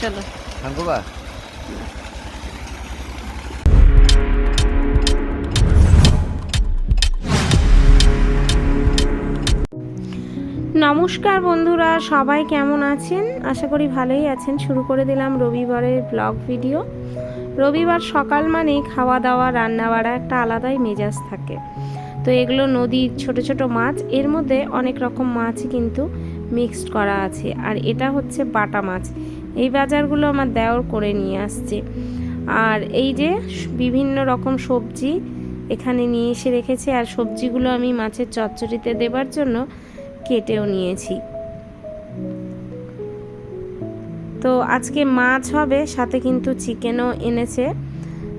চলো। থাকবা নমস্কার বন্ধুরা সবাই কেমন আছেন? আশা করি ভালোই আছেন। শুরু করে দিলাম রবিবারের ব্লগ ভিডিও। রবিবার সকাল মানেই খাওয়া দাওয়া রান্না বাড়া একটা আলাদাই মেজাজ থাকে। তো এগুলো নদীর ছোট ছোট মাছ। এর মধ্যে অনেক রকম মাছই কিন্তু মিক্সড করা আছে। আর এটা হচ্ছে বাটা মাছ। এই বাজারগুলো আমার দেওর করে নিয়ে আসছে। আর এই যে বিভিন্ন রকম সবজি এখানে নিয়ে এসে রেখেছে। আর সবজিগুলো আমি মাছের চচ্চড়িতে দেবার জন্য কেটেও নিয়েছি। তো আজকে মাছ হবে, সাথে কিন্তু চিকেনও এনেছে।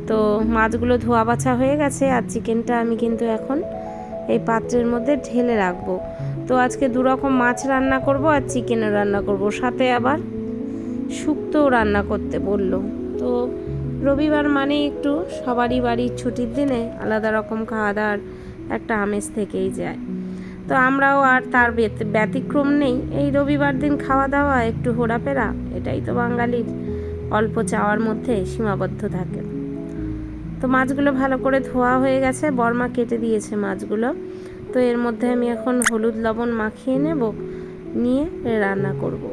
তো মাছগুলো ধোয়া বাছা হয়ে গেছে আর চিকেনটা আমি কিন্তু এখন এই পাত্রের মধ্যে ঢেলে রাখব। তো আজকে দু রকম মাছ রান্না করব আর চিকেনও রান্না করব। সাথে আবার শুক্তোও রান্না করতে বলল। তো রবিবার মানে একটু সবারই বাড়ির ছুটির দিনে আলাদা রকম খাওয়া দাওয়ার একটা আমেজ থেকেই যায়। তো আমরাও আর তার ব্যত- ব্যতিক্রম নেই। এই রবিবার দিন খাওয়া দাওয়া একটু ঘোরাফেরা, এটাই তো বাঙালির অল্প চাওয়ার মধ্যে সীমাবদ্ধ থাকে। তো মাছগুলো ভালো করে ধোয়া হয়ে গেছে, বর্মা কেটে দিয়েছে মাছগুলো। তো এর মধ্যে আমি এখন হলুদ লবণ মাখিয়ে নেব, নিয়ে রান্না করব।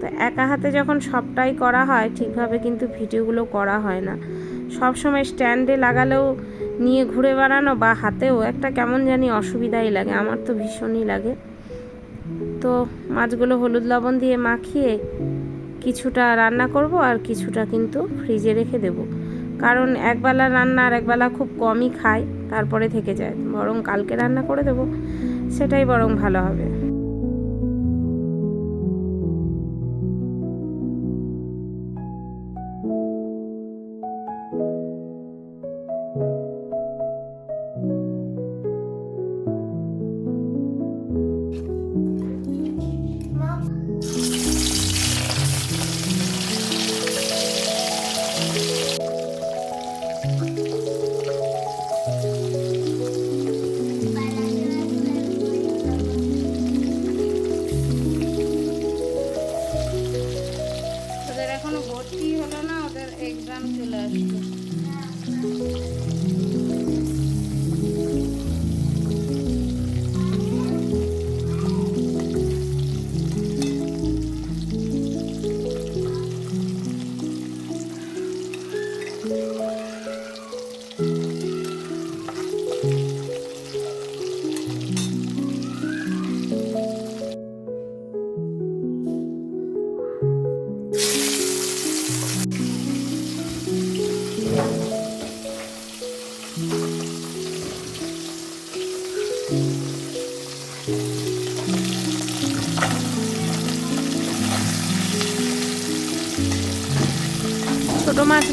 তো একা হাতে যখন সবটাই করা হয়, ঠিকভাবে কিন্তু ভিডিওগুলো করা হয় না। সব সময় স্ট্যান্ডে লাগালেও নিয়ে ঘুরে বেড়ানো বা হাতেও একটা কেমন জানি অসুবিধাই লাগে, আমার তো ভীষণই লাগে। তো মাছগুলো হলুদ লবণ দিয়ে মাখিয়ে কিছুটা রান্না করব আর কিছুটা কিন্তু ফ্রিজে রেখে দেব। কারণ একবেলা রান্না আর একবেলা খুব কমই খায়, তারপরে থেকে যায়। বরং কালকে রান্না করে দেবো, সেটাই বরং ভালো হবে।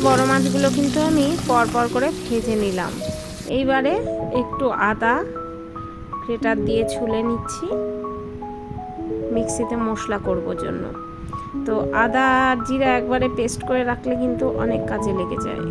বড় মাছগুলো কিন্তু আমি পরপর করে ভেজে নিলাম। এইবারে একটু আদা গ্রেটার দিয়ে ছুলে নিচ্ছি। মিক্সিতে মশলা করব জন্য। তো আদা আর জিরা একবারে পেস্ট করে রাখলে কিন্তু অনেক কাজে লেগে যায়।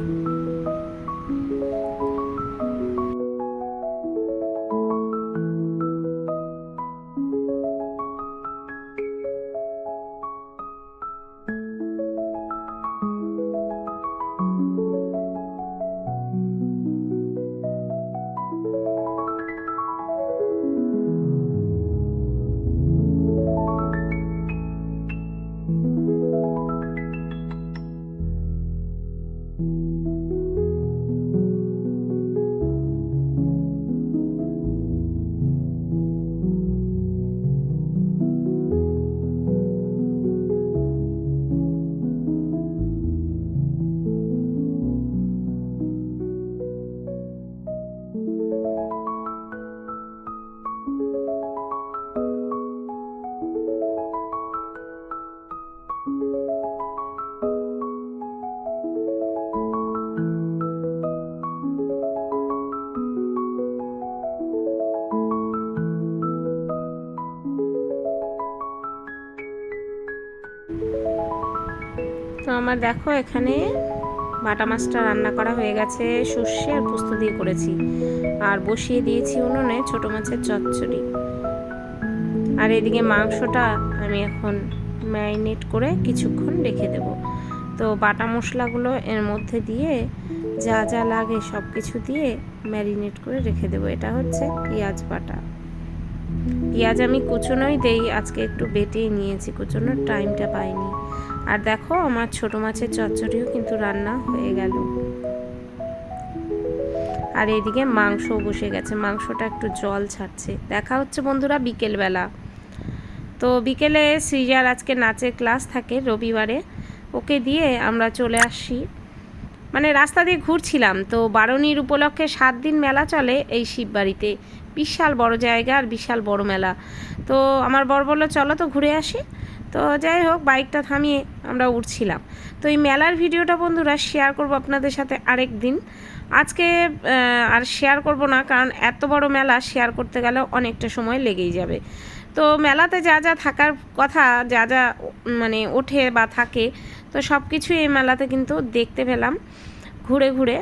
আমার দেখো এখানে বাটা মাছটা রান্না করা হয়ে গেছে, সর্ষে আর পোস্ত দিয়ে করেছি। আর বসিয়ে দিয়েছি উনুনে ছোট মাছের চচ্চড়ি। আর এদিকে মাংসটা আমি এখন ম্যারিনেট করে কিছুক্ষণ রেখে দেব। তো বাটা মশলাগুলো এর মধ্যে দিয়ে যা যা লাগে সব কিছু দিয়ে ম্যারিনেট করে রেখে দেবো। এটা হচ্ছে পেঁয়াজ বাটা। পেঁয়াজ আমি কুচোনোই দেই, আজকে একটু বেটেই নিয়েছি, কুচোনোর টাইমটা পাইনি। আর দেখো আমার ছোট মাছের চচ্চড়িও কিন্তু রান্না হয়ে গেল। আর এদিকে মাংস বসে গেছে, মাংসটা একটু জল ছাড়ছে। দেখা হচ্ছে বন্ধুরা বিকেলবেলা। তো বিকেলে সৃজার আজকে নাচের ক্লাস থাকে রবিবারে, ওকে দিয়ে আমরা চলে আসি। মানে রাস্তা দিয়ে ঘুরছিলাম, তো বারণীর উপলক্ষে সাত দিন মেলা চলে এই শিববাড়িতে। বিশাল বড় জায়গা আর বিশাল বড় মেলা। তো আমার বর বলল, চলো তো ঘুরে আসি। তো যাই হোক, বাইকটা থামিয়ে আমরা উঠছিলাম। তো এই মেলার ভিডিওটা বন্ধুরা শেয়ার করব আপনাদের সাথে আরেক দিন আজকে আর শেয়ার করব না, কারণ এত বড় মেলা শেয়ার করতে গেলে অনেকটা সময় লেগেই যাবে। তো মেলাতে যা যা থাকার কথা, যা যা মানে ওঠে বা থাকে, তো সব কিছুই এই মেলাতে কিন্তু দেখতে পেলাম, ঘুরে ঘুরে।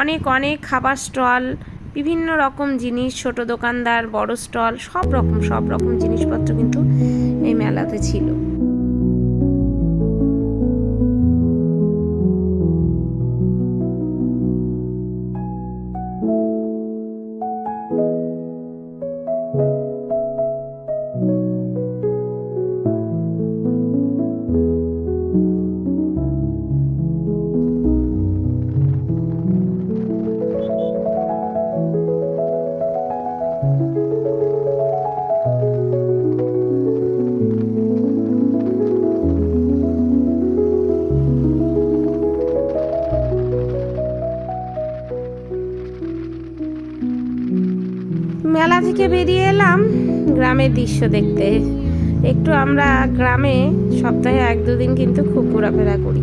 অনেক অনেক খাবার স্টল বিভিন্ন রকম জিনিস, ছোট দোকানদার, বড় স্টল সব রকম সব রকম জিনিসপত্র কিন্তু এই মেলাতে ছিল। মেলা থেকে বেরিয়ে এলাম গ্রামের দৃশ্য দেখতে। একটু আমরা গ্রামে সপ্তাহে এক দুদিন কিন্তু খুব ঘোরাফেরা করি।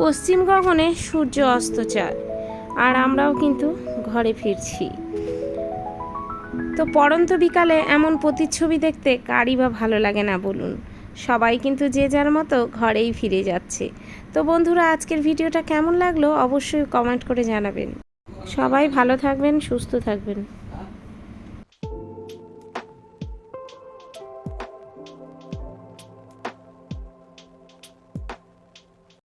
পশ্চিম গগনে সূর্য অস্ত চায় আর আমরাও কিন্তু ঘরে ফিরছি। তো পড়ন্ত বিকালে এমন প্রতিচ্ছবি দেখতে কারই বা ভালো লাগে না বলুন। সবাই কিন্তু যে যার মতো ঘরেই ফিরে যাচ্ছে। তো বন্ধুরা, আজকের ভিডিওটা কেমন লাগল অবশ্যই কমেন্ট করে জানাবেন। সবাই ভালো থাকবেন, সুস্থ থাকবেন।